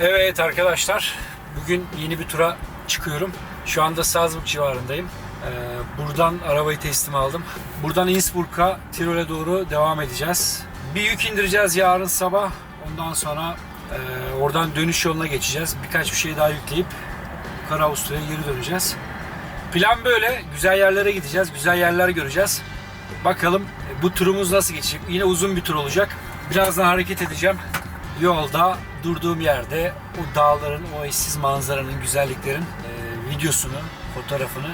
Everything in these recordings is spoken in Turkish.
Evet arkadaşlar, bugün yeni bir tura çıkıyorum. Şu anda Salzburg civarındayım. Ee, buradan arabayı teslim aldım. Buradan Innsbruck'a, Tirol'e doğru devam edeceğiz. Bir yük indireceğiz yarın sabah. Ondan sonra e, oradan dönüş yoluna geçeceğiz. Birkaç bir şey daha yükleyip Avusturya'ya geri döneceğiz. Plan böyle. Güzel yerlere gideceğiz. Güzel yerler göreceğiz. Bakalım bu turumuz nasıl geçecek? Yine uzun bir tur olacak. Birazdan hareket edeceğim. Yolda durduğum yerde o dağların, o eşsiz manzaranın, güzelliklerin e, videosunu, fotoğrafını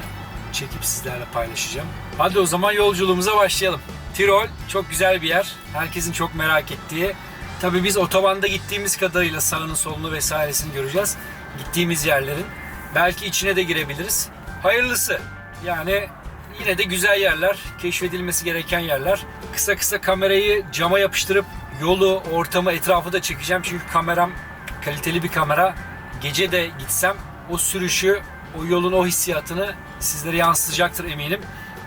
çekip sizlerle paylaşacağım. Hadi o zaman yolculuğumuza başlayalım. Tirol çok güzel bir yer. Herkesin çok merak ettiği. Tabii biz otobanda gittiğimiz kadarıyla sağını solunu vesairesini göreceğiz. Gittiğimiz yerlerin. Belki içine de girebiliriz. Hayırlısı. Yani yine de güzel yerler, keşfedilmesi gereken yerler. Kısa kısa kamerayı cama yapıştırıp yolu, ortamı, etrafı da çekeceğim. Çünkü kameram kaliteli bir kamera. Gece de gitsem o sürüşü, o yolun o hissiyatını sizlere yansıtacaktır eminim.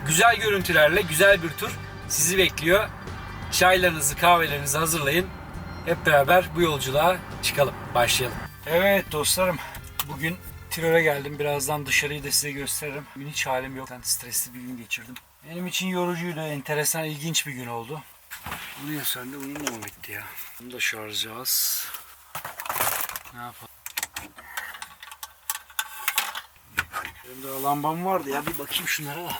Güzel görüntülerle güzel bir tur sizi bekliyor. Çaylarınızı, kahvelerinizi hazırlayın. Hep beraber bu yolculuğa çıkalım. Başlayalım. Evet dostlarım. Bugün Tirol'e geldim. Birazdan dışarıyı da size gösteririm. Bugün hiç halim yok. Ben stresli bir gün geçirdim. Benim için yorucuydu. Enteresan, ilginç bir gün oldu. Bu niye söndü? Bunun da mı bitti ya? Bunu da şarj az. Ne yapalım? Benim de lambam vardı ya. Bir bakayım şunlara da.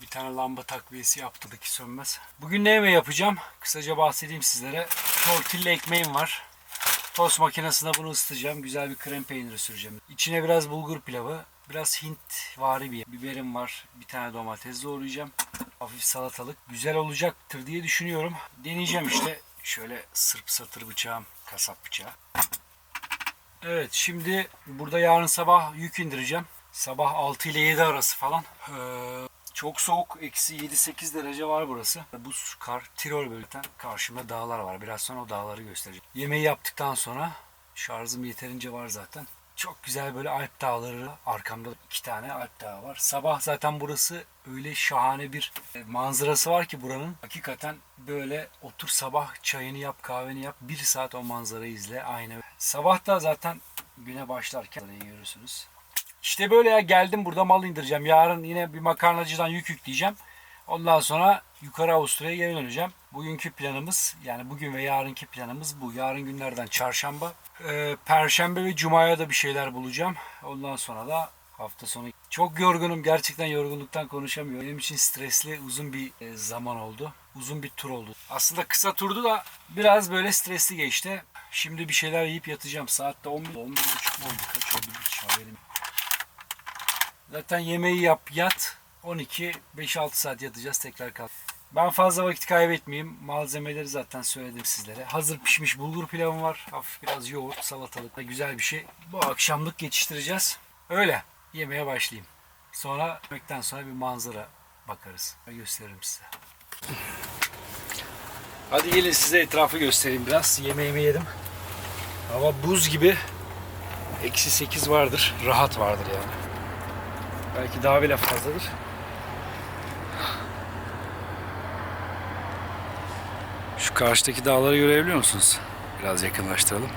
Bir tane lamba takviyesi yaptırdık sönmez. Bugün ne yemeği yapacağım? Kısaca bahsedeyim sizlere. Tortilla ekmeğim var. Tost makinesine bunu ısıtacağım. Güzel bir krem peyniri süreceğim. İçine biraz bulgur pilavı, biraz Hint vari bir biberim var. Bir tane domates doğrayacağım. Hafif salatalık. Güzel olacaktır diye düşünüyorum. Deneyeceğim işte. Şöyle sırp satır bıçağım, kasap bıçağı. Evet şimdi burada yarın sabah yük indireceğim. Sabah 6 ile 7 arası falan. Ee, çok soğuk. Eksi 7-8 derece var burası. Buz, kar, Tirol bölgeden karşımda dağlar var. Biraz sonra o dağları göstereceğim. Yemeği yaptıktan sonra şarjım yeterince var zaten. Çok güzel böyle Alp dağları. Arkamda iki tane Alp dağı var. Sabah zaten burası öyle şahane bir e, manzarası var ki buranın. Hakikaten böyle otur sabah çayını yap, kahveni yap. Bir saat o manzarayı izle. Aynı. Sabah da zaten güne başlarken görürsünüz. İşte böyle ya geldim burada mal indireceğim. Yarın yine bir makarnacıdan yük yükleyeceğim. Ondan sonra yukarı Avusturya'ya geri döneceğim. Bugünkü planımız yani bugün ve yarınki planımız bu. Yarın günlerden çarşamba. Ee, Perşembe ve Cuma'ya da bir şeyler bulacağım. Ondan sonra da hafta sonu. Çok yorgunum. Gerçekten yorgunluktan konuşamıyorum. Benim için stresli uzun bir e, zaman oldu. Uzun bir tur oldu. Aslında kısa turdu da biraz böyle stresli geçti. Şimdi bir şeyler yiyip yatacağım. Saatte 11, 11.30 mu oldu? Kaç oldu hiç haberim Zaten yemeği yap yat. 12 5-6 saat yatacağız tekrar kalk. Ben fazla vakit kaybetmeyeyim. Malzemeleri zaten söyledim sizlere. Hazır pişmiş bulgur pilavım var. Hafif biraz yoğurt, salatalık güzel bir şey. Bu akşamlık geçiştireceğiz. Öyle. Yemeğe başlayayım. Sonra yemekten sonra bir manzara bakarız. Gösteririm size. Hadi gelin size etrafı göstereyim biraz. Yemeğimi yedim. Hava buz gibi. Eksi 8 vardır. Rahat vardır yani. Belki daha bile fazladır. Şu karşıdaki dağları görebiliyor musunuz? Biraz yakınlaştıralım.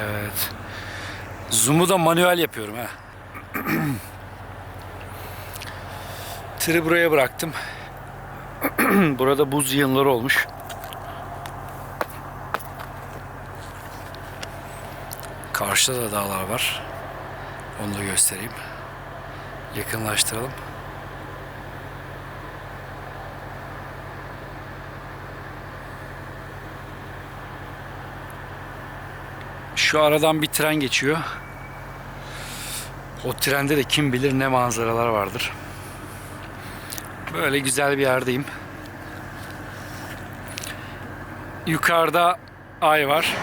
Evet. Zoom'u da manuel yapıyorum ha. Tırı buraya bıraktım. Burada buz yığınları olmuş. Karşıda da dağlar var. Onu da göstereyim. Yakınlaştıralım. Şu aradan bir tren geçiyor. O trende de kim bilir ne manzaralar vardır. Böyle güzel bir yerdeyim. Yukarıda ay var.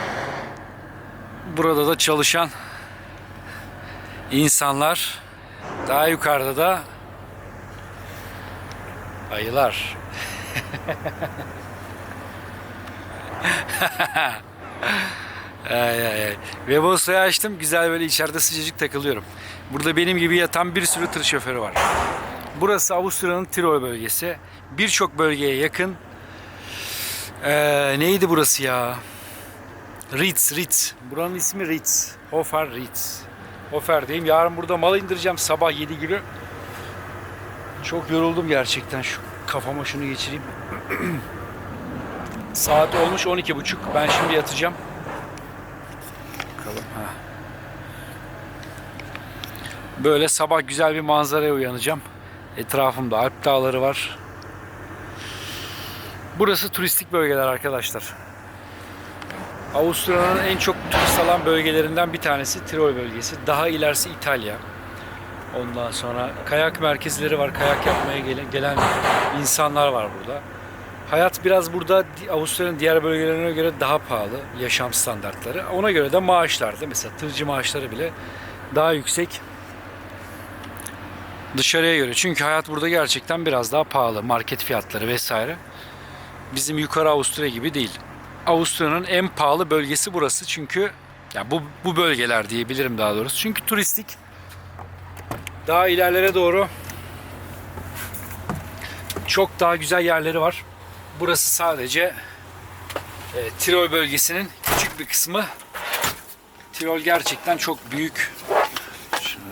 Burada da çalışan insanlar. Daha yukarıda da ayılar. ay ay ay. Webosa'yı açtım. Güzel böyle içeride sıcacık takılıyorum. Burada benim gibi yatan bir sürü tır şoförü var. Burası Avusturya'nın Tirol bölgesi. Birçok bölgeye yakın. Ee, neydi burası ya? Ritz, Ritz. Buranın ismi Ritz. Hofer Ritz. Hofer'deyim. Yarın burada mal indireceğim sabah 7 gibi. Çok yoruldum gerçekten. Şu kafama şunu geçireyim. Saat olmuş 12.30. Ben şimdi yatacağım. Bakalım. Ha. Böyle sabah güzel bir manzaraya uyanacağım. Etrafımda Alp dağları var. Burası turistik bölgeler arkadaşlar. Avusturya'nın en çok turist alan bölgelerinden bir tanesi Tirol bölgesi. Daha ilerisi İtalya. Ondan sonra kayak merkezleri var. Kayak yapmaya gelen, gelen insanlar var burada. Hayat biraz burada Avusturya'nın diğer bölgelerine göre daha pahalı yaşam standartları. Ona göre de maaşlar da mesela tırcı maaşları bile daha yüksek dışarıya göre. Çünkü hayat burada gerçekten biraz daha pahalı. Market fiyatları vesaire. Bizim yukarı Avusturya gibi değil. Avusturya'nın en pahalı bölgesi burası. Çünkü ya bu bu bölgeler diyebilirim daha doğrusu. Çünkü turistik. Daha ilerlere doğru çok daha güzel yerleri var. Burası sadece e, Tirol bölgesinin küçük bir kısmı. Tirol gerçekten çok büyük. Şunu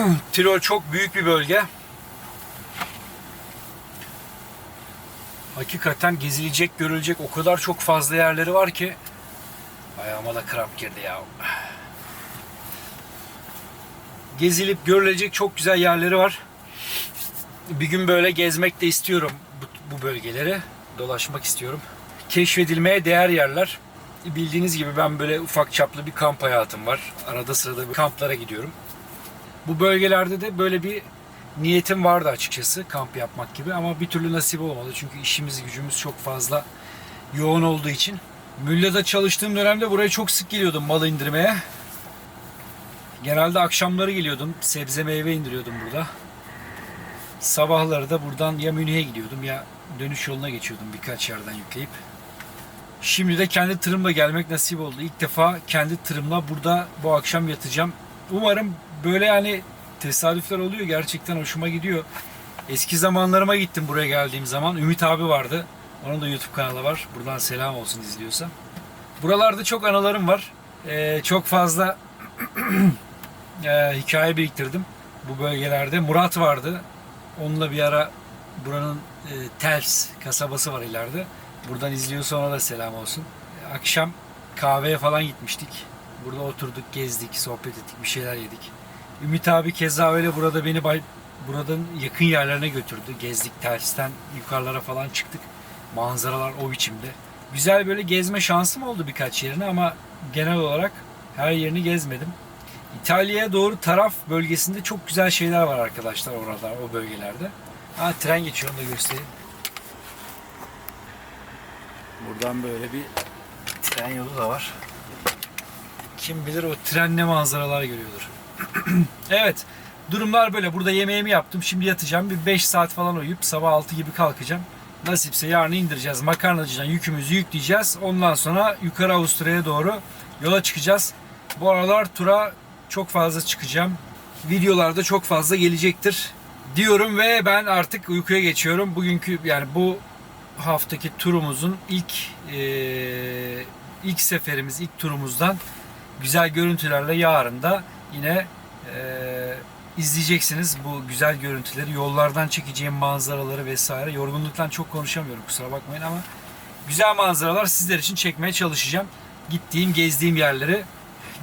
Tirol çok büyük bir bölge. Hakikaten gezilecek, görülecek o kadar çok fazla yerleri var ki ayağıma da kramp girdi ya. Gezilip görülecek çok güzel yerleri var. Bir gün böyle gezmek de istiyorum bu, bu bölgeleri. Dolaşmak istiyorum. Keşfedilmeye değer yerler. Bildiğiniz gibi ben böyle ufak çaplı bir kamp hayatım var. Arada sırada bir kamplara gidiyorum. Bu bölgelerde de böyle bir niyetim vardı açıkçası kamp yapmak gibi ama bir türlü nasip olmadı. Çünkü işimiz gücümüz çok fazla yoğun olduğu için. Mülla'da çalıştığım dönemde buraya çok sık geliyordum mal indirmeye. Genelde akşamları geliyordum. Sebze meyve indiriyordum burada. Sabahları da buradan ya Münih'e gidiyordum ya dönüş yoluna geçiyordum birkaç yerden yükleyip. Şimdi de kendi tırımla gelmek nasip oldu. İlk defa kendi tırımla burada bu akşam yatacağım. Umarım böyle yani tesadüfler oluyor. Gerçekten hoşuma gidiyor. Eski zamanlarıma gittim buraya geldiğim zaman. Ümit abi vardı. Onun da YouTube kanalı var. Buradan selam olsun izliyorsa. Buralarda çok anılarım var. Ee, çok fazla e, hikaye biriktirdim bu bölgelerde. Murat vardı. Onunla bir ara buranın e, Tels kasabası var ileride. Buradan izliyorsa ona da selam olsun. Akşam kahveye falan gitmiştik. Burada oturduk, gezdik, sohbet ettik, bir şeyler yedik. Ümit abi keza öyle burada beni bay, buradan yakın yerlerine götürdü. Gezdik, tersten yukarılara falan çıktık. Manzaralar o biçimde. Güzel böyle gezme şansım oldu birkaç yerini ama genel olarak her yerini gezmedim. İtalya'ya doğru taraf bölgesinde çok güzel şeyler var arkadaşlar orada, o bölgelerde. Ha tren geçiyor onu da göstereyim. Buradan böyle bir tren yolu da var. Kim bilir o tren ne manzaralar görüyordur. evet. Durumlar böyle. Burada yemeğimi yaptım. Şimdi yatacağım. Bir 5 saat falan uyuyup sabah 6 gibi kalkacağım. Nasipse yarın indireceğiz. Makarnacıdan yükümüzü yükleyeceğiz. Ondan sonra yukarı Avusturya'ya doğru yola çıkacağız. Bu aralar tura çok fazla çıkacağım. Videolarda çok fazla gelecektir diyorum ve ben artık uykuya geçiyorum. Bugünkü yani bu haftaki turumuzun ilk eee, ilk seferimiz, ilk turumuzdan güzel görüntülerle yarın da yine eee, izleyeceksiniz bu güzel görüntüleri. Yollardan çekeceğim manzaraları vesaire. Yorgunluktan çok konuşamıyorum kusura bakmayın ama güzel manzaralar sizler için çekmeye çalışacağım. Gittiğim, gezdiğim yerleri.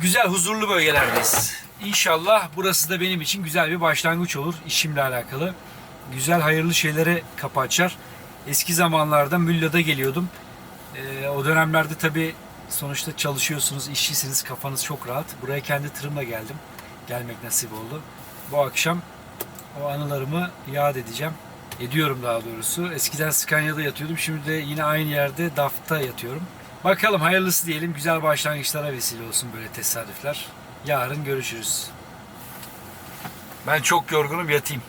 Güzel, huzurlu bölgelerdeyiz. İnşallah burası da benim için güzel bir başlangıç olur işimle alakalı. Güzel, hayırlı şeylere kapı açar. Eski zamanlarda Mülla'da geliyordum. Ee, o dönemlerde tabii sonuçta çalışıyorsunuz, işçisiniz, kafanız çok rahat. Buraya kendi tırımla geldim. Gelmek nasip oldu. Bu akşam o anılarımı yad edeceğim. Ediyorum daha doğrusu. Eskiden Scania'da yatıyordum. Şimdi de yine aynı yerde DAF'ta yatıyorum. Bakalım hayırlısı diyelim. Güzel başlangıçlara vesile olsun böyle tesadüfler. Yarın görüşürüz. Ben çok yorgunum yatayım.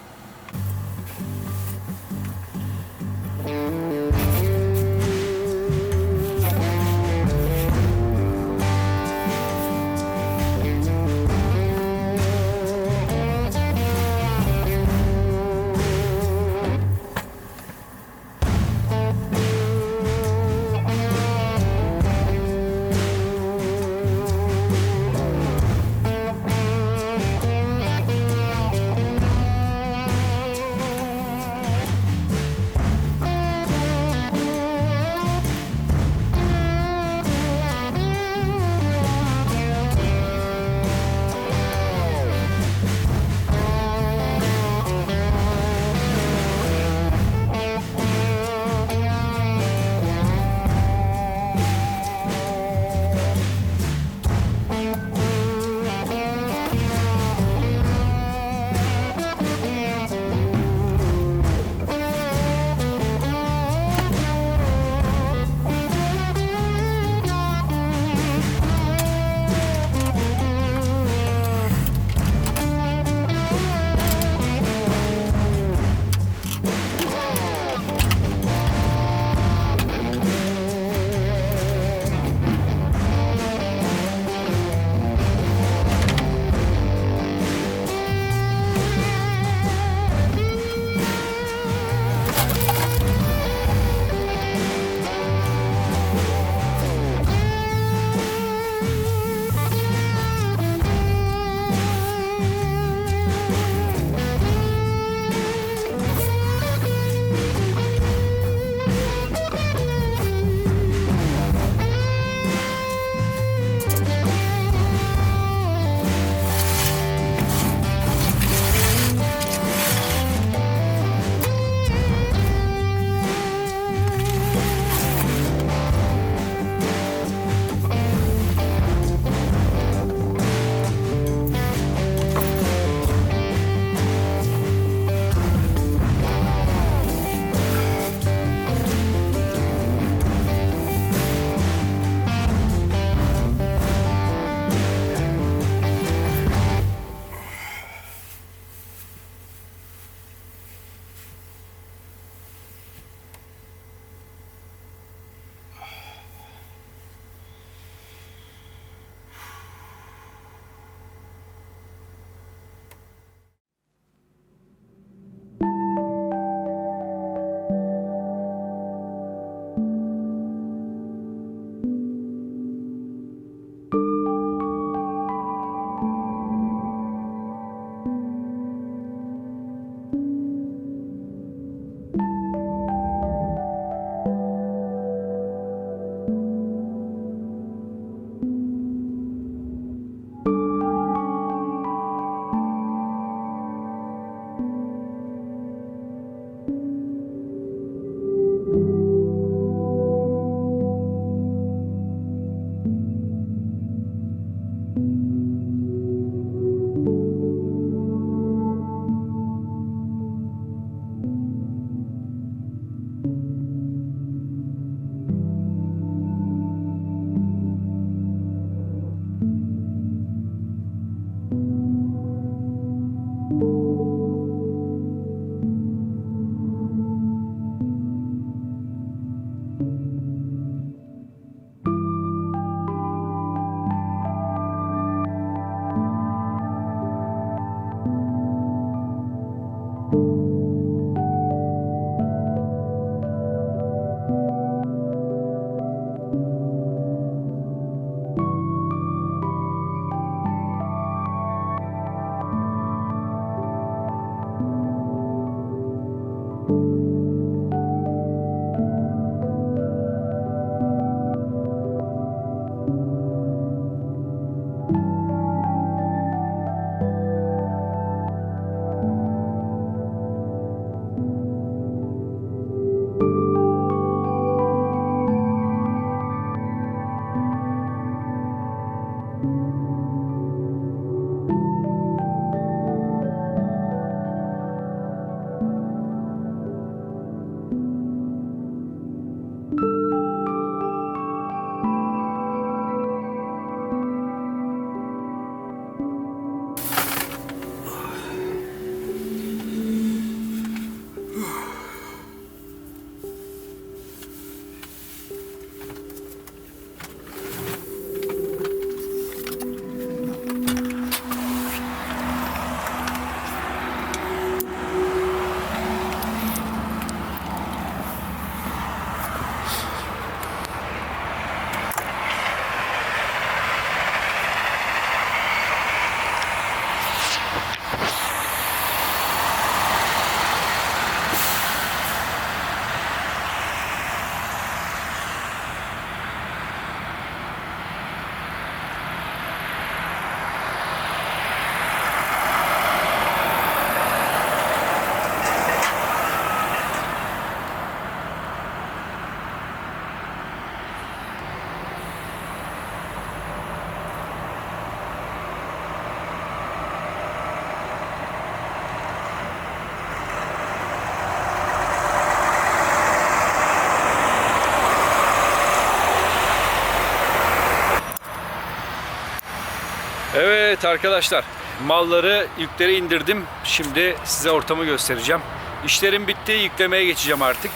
Evet arkadaşlar malları yükleri indirdim. Şimdi size ortamı göstereceğim. İşlerim bitti yüklemeye geçeceğim artık.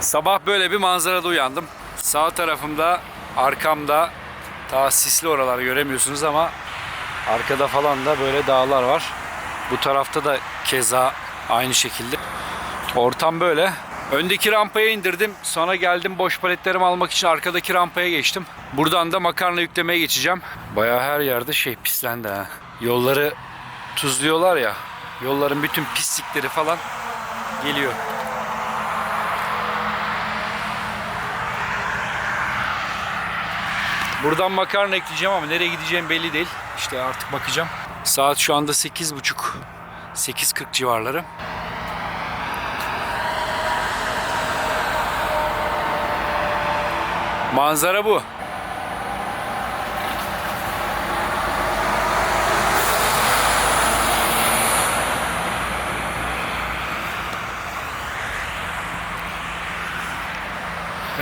Sabah böyle bir manzarada uyandım. Sağ tarafımda arkamda ta sisli oraları göremiyorsunuz ama arkada falan da böyle dağlar var. Bu tarafta da keza aynı şekilde. Ortam böyle. Öndeki rampaya indirdim. Sonra geldim boş paletlerimi almak için arkadaki rampaya geçtim. Buradan da makarna yüklemeye geçeceğim. Bayağı her yerde şey pislendi ha. Yolları tuzluyorlar ya. Yolların bütün pislikleri falan geliyor. Buradan makarna ekleyeceğim ama nereye gideceğim belli değil. İşte artık bakacağım. Saat şu anda 8.30. 8.40 civarları. Manzara bu.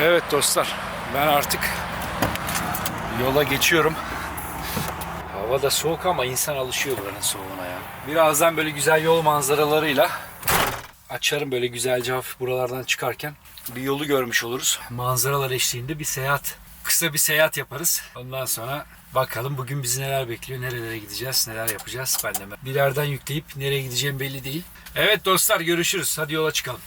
Evet dostlar, ben artık yola geçiyorum. Hava da soğuk ama insan alışıyor buranın soğuğuna ya. Birazdan böyle güzel yol manzaralarıyla açarım böyle güzelce hafif buralardan çıkarken bir yolu görmüş oluruz. Manzaralar eşliğinde bir seyahat, kısa bir seyahat yaparız. Ondan sonra bakalım bugün bizi neler bekliyor, nerelere gideceğiz, neler yapacağız ben de. Bir yerden yükleyip nereye gideceğim belli değil. Evet dostlar görüşürüz. Hadi yola çıkalım.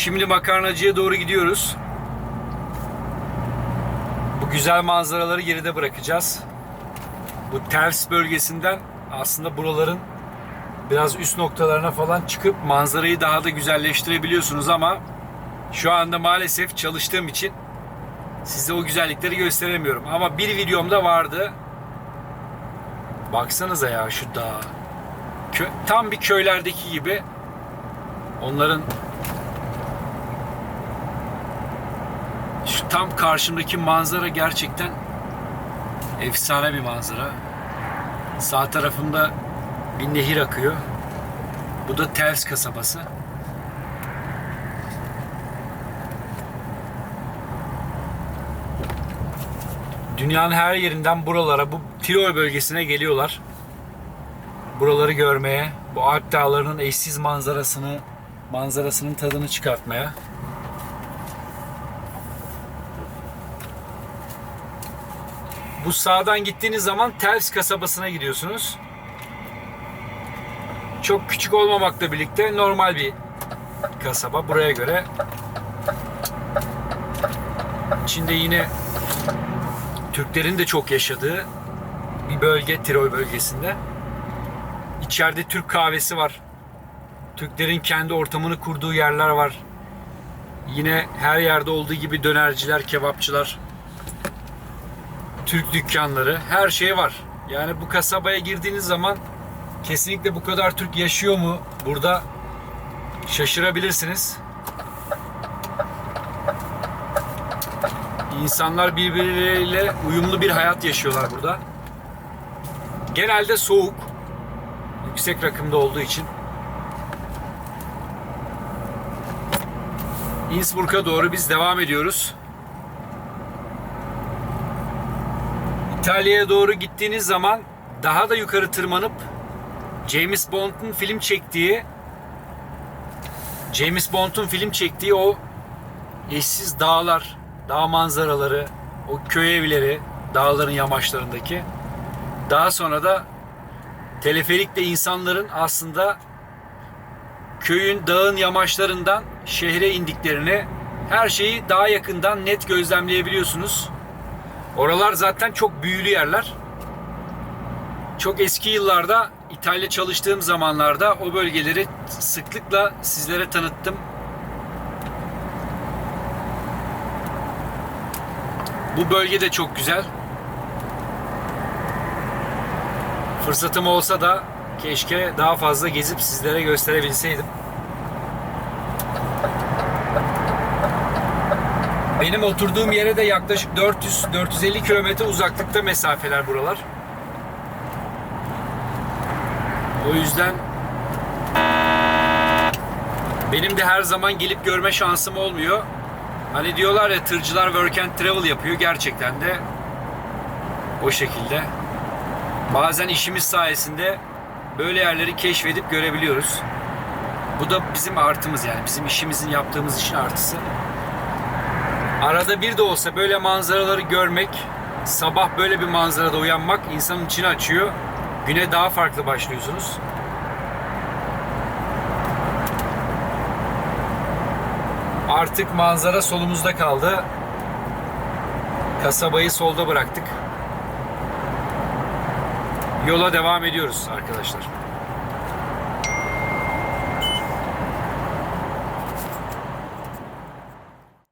Şimdi makarnacıya doğru gidiyoruz. Bu güzel manzaraları geride bırakacağız. Bu ters bölgesinden aslında buraların biraz üst noktalarına falan çıkıp manzarayı daha da güzelleştirebiliyorsunuz ama şu anda maalesef çalıştığım için size o güzellikleri gösteremiyorum. Ama bir videomda vardı. Baksanıza ya şu dağ. Tam bir köylerdeki gibi. Onların tam karşımdaki manzara gerçekten efsane bir manzara. Sağ tarafımda bir nehir akıyor. Bu da Tels kasabası. Dünyanın her yerinden buralara, bu Tirol bölgesine geliyorlar. Buraları görmeye, bu Alp dağlarının eşsiz manzarasını, manzarasının tadını çıkartmaya. Bu sağdan gittiğiniz zaman Tels kasabasına gidiyorsunuz. Çok küçük olmamakla birlikte normal bir kasaba buraya göre. İçinde yine Türklerin de çok yaşadığı bir bölge Tirol bölgesinde. İçeride Türk kahvesi var. Türklerin kendi ortamını kurduğu yerler var. Yine her yerde olduğu gibi dönerciler, kebapçılar, Türk dükkanları, her şey var. Yani bu kasabaya girdiğiniz zaman kesinlikle bu kadar Türk yaşıyor mu burada şaşırabilirsiniz. İnsanlar birbirleriyle uyumlu bir hayat yaşıyorlar burada. Genelde soğuk, yüksek rakımda olduğu için. Innsbruck'a doğru biz devam ediyoruz. İtalya'ya doğru gittiğiniz zaman daha da yukarı tırmanıp James Bond'un film çektiği James Bond'un film çektiği o eşsiz dağlar, dağ manzaraları, o köy evleri, dağların yamaçlarındaki. Daha sonra da teleferikle insanların aslında köyün, dağın yamaçlarından şehre indiklerini her şeyi daha yakından net gözlemleyebiliyorsunuz. Oralar zaten çok büyülü yerler. Çok eski yıllarda İtalya çalıştığım zamanlarda o bölgeleri sıklıkla sizlere tanıttım. Bu bölge de çok güzel. Fırsatım olsa da keşke daha fazla gezip sizlere gösterebilseydim. Benim oturduğum yere de yaklaşık 400-450 kilometre uzaklıkta mesafeler buralar. O yüzden benim de her zaman gelip görme şansım olmuyor. Hani diyorlar ya tırcılar work and travel yapıyor. Gerçekten de o şekilde. Bazen işimiz sayesinde böyle yerleri keşfedip görebiliyoruz. Bu da bizim artımız yani. Bizim işimizin yaptığımız işin artısı. Arada bir de olsa böyle manzaraları görmek, sabah böyle bir manzarada uyanmak insanın içini açıyor. Güne daha farklı başlıyorsunuz. Artık manzara solumuzda kaldı. Kasabayı solda bıraktık. Yola devam ediyoruz arkadaşlar.